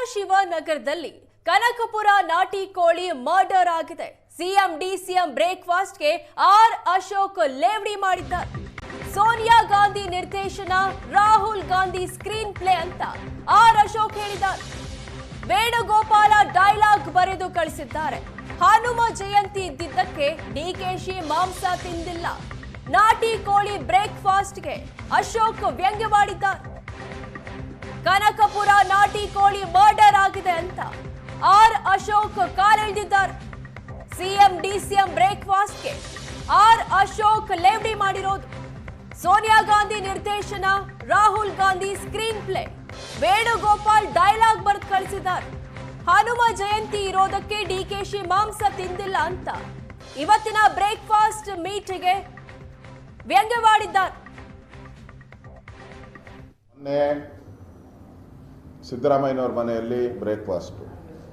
ಸದಾಶಿವನಗರದಲ್ಲಿ ಕನಕಪುರ ನಾಟಿ ಕೋಳಿ ಮರ್ಡರ್ ಆಗಿದೆ. ಸಿಎಂ, ಡಿಸಿಎಂ ಬ್ರೇಕ್ಫಾಸ್ಟ್ಗೆ ಆರ್ ಅಶೋಕ್ ಲೇವಡಿ ಮಾಡಿದ್ದಾರೆ. ಸೋನಿಯಾ ಗಾಂಧಿ ನಿರ್ದೇಶನ, ರಾಹುಲ್ ಗಾಂಧಿ ಸ್ಕ್ರೀನ್ ಪ್ಲೇ ಅಂತ ಆರ್ ಅಶೋಕ್ ಹೇಳಿದ್ದಾರೆ. ವೇಣುಗೋಪಾಲ ಡೈಲಾಗ್ ಬರೆದು ಕಳಿಸಿದ್ದಾರೆ. ಹನುಮ ಜಯಂತಿ ಇದ್ದಿದ್ದಕ್ಕೆ ಡಿಕೆಶಿ ಮಾಂಸ ತಿಂದಿಲ್ಲ. ನಾಟಿ ಕೋಳಿ ಬ್ರೇಕ್ಫಾಸ್ಟ್ಗೆ ಅಶೋಕ್ ವ್ಯಂಗ್ಯವಾಡಿದ್ದಾರೆ. ಕನಕಪುರ ನಾಟಿ ಕೋಳಿ ಮರ್ಡರ್ ಆಗಿದೆ ಅಂತ ಆರ್ ಅಶೋಕ್ ಕಾಲೆಳೆದಿದ್ದಾರೆ. ಸಿಎಂ, ಡಿಸಿಎಂ ಬ್ರೇಕ್ಫಾಸ್ಟ್ಗೆ ಆರ್ ಅಶೋಕ್ ಲೇವಡಿ ಮಾಡಿರೋದು. ಸೋನಿಯಾ ಗಾಂಧಿ ನಿರ್ದೇಶನ, Rahul Gandhi screenplay Venugopal dialogue ಬರೆದು ಕಳಿಸಿದ್ದಾರೆ. ಹನುಮ ಜಯಂತಿ ಇರೋದಕ್ಕೆ ಡಿಕೆಶಿ ಮಾಂಸ ತಿಂದಿಲ್ಲ ಅಂತ ಇವತ್ತಿನ ಬ್ರೇಕ್ಫಾಸ್ಟ್ ಮೀಟಿಗೆ ವ್ಯಂಗ್ಯವಾಡಿದ್ದಾರೆ. ಸಿದ್ದರಾಮಯ್ಯನವ್ರ ಮನೆಯಲ್ಲಿ ಬ್ರೇಕ್ಫಾಸ್ಟು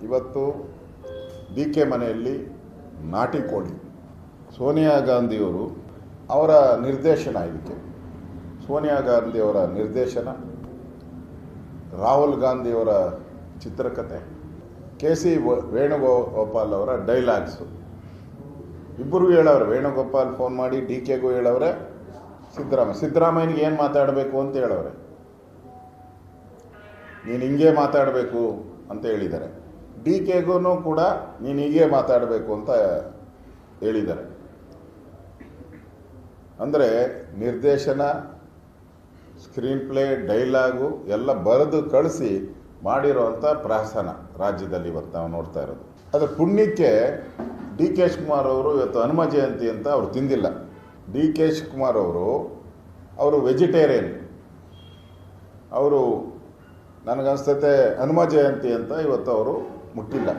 ಇವತ್ತು ಡಿ ಕೆ ಮನೆಯಲ್ಲಿ ನಾಟಿ ಕೋಳಿ. ಸೋನಿಯಾ ಗಾಂಧಿಯವರು ಅವರ ನಿರ್ದೇಶನ ಇದಕ್ಕೆ. ಸೋನಿಯಾ ಗಾಂಧಿಯವರ ನಿರ್ದೇಶನ, ರಾಹುಲ್ ಗಾಂಧಿಯವರ ಚಿತ್ರಕಥೆ ಕೆ ಸಿ ವೇಣುಗೋಪಾಲ್ ಅವರ ಡೈಲಾಗ್ಸು ಇಬ್ಬರಿಗೂ ಹೇಳವ್ರೆ, ವೇಣುಗೋಪಾಲ್ ಫೋನ್ ಮಾಡಿ, ಡಿ ಕೆಗೂ ಹೇಳವ್ರೆ, ಸಿದ್ದರಾಮಯ್ಯ, ಸಿದ್ದರಾಮಯ್ಯನಿಗೆ ಏನು ಮಾತಾಡಬೇಕು ಅಂತ ಹೇಳವ್ರೆ. ನೀನು ಹಿಂಗೆ ಮಾತಾಡಬೇಕು ಅಂತ ಹೇಳಿದ್ದಾರೆ. ಡಿ ಕೆಗೂ ಕೂಡ ನೀನು ಹೀಗೆ ಮಾತಾಡಬೇಕು ಅಂತ ಹೇಳಿದ್ದಾರೆ. ಅಂದರೆ ನಿರ್ದೇಶನ ಸ್ಕ್ರೀನ್ ಪ್ಲೇ ಡೈಲಾಗು ಎಲ್ಲ ಬರೆದು ಕಳಿಸಿ ಮಾಡಿರೋವಂಥ ಪ್ರಹಸನ ರಾಜ್ಯದಲ್ಲಿ ಇವತ್ತು ನಾವು ನೋಡ್ತಾ ಇರೋದು. ಅದರ ಪುಣ್ಯಕ್ಕೆ ಡಿ ಕೆ ಶಿವಕುಮಾರ್ ಅವರು ಇವತ್ತು ಹನುಮ ಜಯಂತಿ ಅಂತ ಅವರು ತಿಂದಿಲ್ಲ. ಡಿ ಕೆ ಶಿವಕುಮಾರ್ ಅವರು ಅವರು ವೆಜಿಟೇರಿಯನ್ ಅವರು ನನಗನ್ಸ್ತತೆ ಹನುಮ ಜಯಂತಿ ಅಂತ ಇವತ್ತು ಅವರು ಮುಟ್ಟಿಲ್ಲ.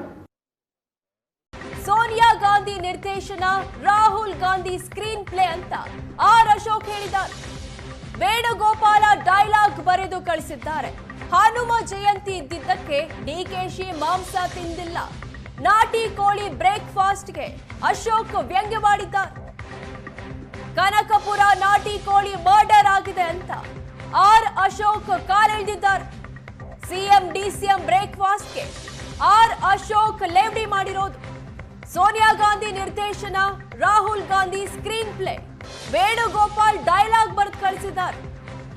ಸೋನಿಯಾ ಗಾಂಧಿ ನಿರ್ದೇಶನ ರಾಹುಲ್ ಗಾಂಧಿ ಸ್ಕ್ರೀನ್ ಪ್ಲೇ ಅಂತ ಆರ್ ಅಶೋಕ್ ಹೇಳಿದ್ದಾರೆ. ವೇಣುಗೋಪಾಲ ಡೈಲಾಗ್ ಬರೆದು ಕಳಿಸಿದ್ದಾರೆ. ಹನುಮ ಜಯಂತಿ ಇದ್ದಿದ್ದಕ್ಕೆ ಡಿಕೆಶಿ ಮಾಂಸ ತಿಂದಿಲ್ಲ. ನಾಟಿ ಕೋಳಿ ಬ್ರೇಕ್ಫಾಸ್ಟ್ಗೆ ಅಶೋಕ್ ವ್ಯಂಗ್ಯವಾಡಿದ್ದಾರೆ ಕನಕಪುರ ನಾಟಿ ಕೋಳಿ ಮರ್ಡರ್ ಆಗಿದೆ ಅಂತ R Ashok breakfast R Ashok ಲೇವಡಿ ಮಾಡಿರೋದು. ಸೋನಿಯಾ ಗಾಂಧಿ ನಿರ್ದೇಶನ, Rahul Gandhi screenplay, Venugopal dialogue ಬರೆದು ಕಳಿಸಿದ್ದಾರೆ.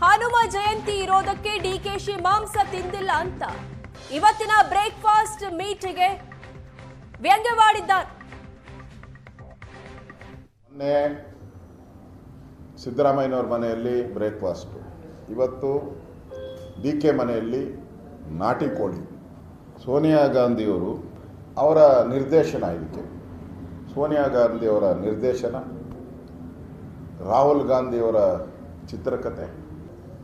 ಹನುಮ ಜಯಂತಿ ಇರೋದಕ್ಕೆ ಡಿಕೆಶಿ ಮಾಂಸ ತಿಂದಿಲ್ಲ ಅಂತ ಇವತ್ತಿನ ಬ್ರೇಕ್ಫಾಸ್ಟ್ ಮೀಟಿಗೆ ವ್ಯಂಗ್ಯವಾಡಿದ್ದಾರೆ. ಮೊನ್ನೆ ಸಿದ್ದರಾಮಯ್ಯನವ್ರ ಮನೆಯಲ್ಲಿ ಬ್ರೇಕ್ಫಾಸ್ಟು. ಇವತ್ತು ಡಿ ಕೆ ಮನೆಯಲ್ಲಿ ನಾಟಿ ಕೋಳಿ. ಸೋನಿಯಾ ಗಾಂಧಿಯವರು ಅವರ ನಿರ್ದೇಶನ ಇದಕ್ಕೆ. ಸೋನಿಯಾ ಗಾಂಧಿಯವರ ನಿರ್ದೇಶನ, ರಾಹುಲ್ ಗಾಂಧಿಯವರ ಚಿತ್ರಕಥೆ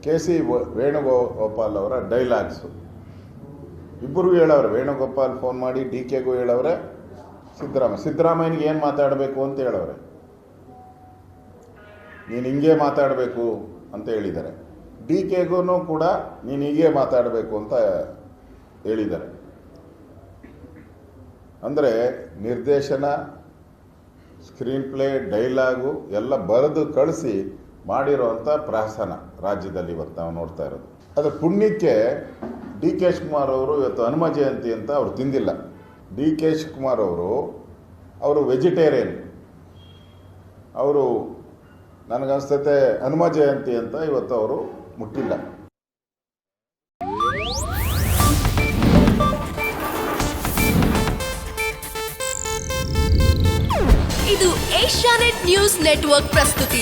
ಕೆ ಸಿ ವೇಣುಗೋಪಾಲ್ ಅವರ ಡೈಲಾಗ್ಸು. ಇಬ್ಬರು ಹೇಳವ್ರೆ, ವೇಣುಗೋಪಾಲ್ ಫೋನ್ ಮಾಡಿ, ಡಿ ಕೆಗೂ ಹೇಳವ್ರೆ ಸಿದ್ದರಾಮಯ್ಯ ಸಿದ್ದರಾಮಯ್ಯನಿಗೆ ಏನು ಮಾತಾಡಬೇಕು ಅಂತ ಹೇಳವ್ರೆ. ನೀನು ಹಿಂಗೆ ಮಾತಾಡಬೇಕು ಅಂತ ಹೇಳಿದ್ದಾರೆ. ಡಿ ಕೆಗೂ ಕೂಡ ನೀನು ಹೀಗೆ ಮಾತಾಡಬೇಕು ಅಂತ ಹೇಳಿದ್ದಾರೆ. ಅಂದರೆ ನಿರ್ದೇಶನ ಸ್ಕ್ರೀನ್ ಪ್ಲೇ ಡೈಲಾಗು ಎಲ್ಲ ಬರೆದು ಕಳಿಸಿ ಮಾಡಿರೋವಂಥ ಪ್ರಹಸನ ರಾಜ್ಯದಲ್ಲಿ ಇವತ್ತು ನಾವು ನೋಡ್ತಾ ಇರೋದು. ಅದರ ಪುಣ್ಯಕ್ಕೆ ಡಿ ಕೆ ಶಿವಕುಮಾರ್ ಅವರು ಇವತ್ತು ಹನುಮ ಜಯಂತಿ ಅಂತ ಅವರು ತಿಂದಿಲ್ಲ. ಡಿ ಕೆ ಶಿವಕುಮಾರ್ ಅವರು ಅವರು ವೆಜಿಟೇರಿಯನ್. ಅವರು ನನಗನ್ಸ್ತತೆ ಹನುಮ ಜಯಂತಿ ಅಂತ ಇವತ್ತು ಅವರು ಮುಟ್ಟಿಲ್ಲ. ಇದು ಏಷ್ಯಾನೆಟ್ ನ್ಯೂಸ್ ನೆಟ್ವರ್ಕ್ ಪ್ರಸ್ತುತಿ.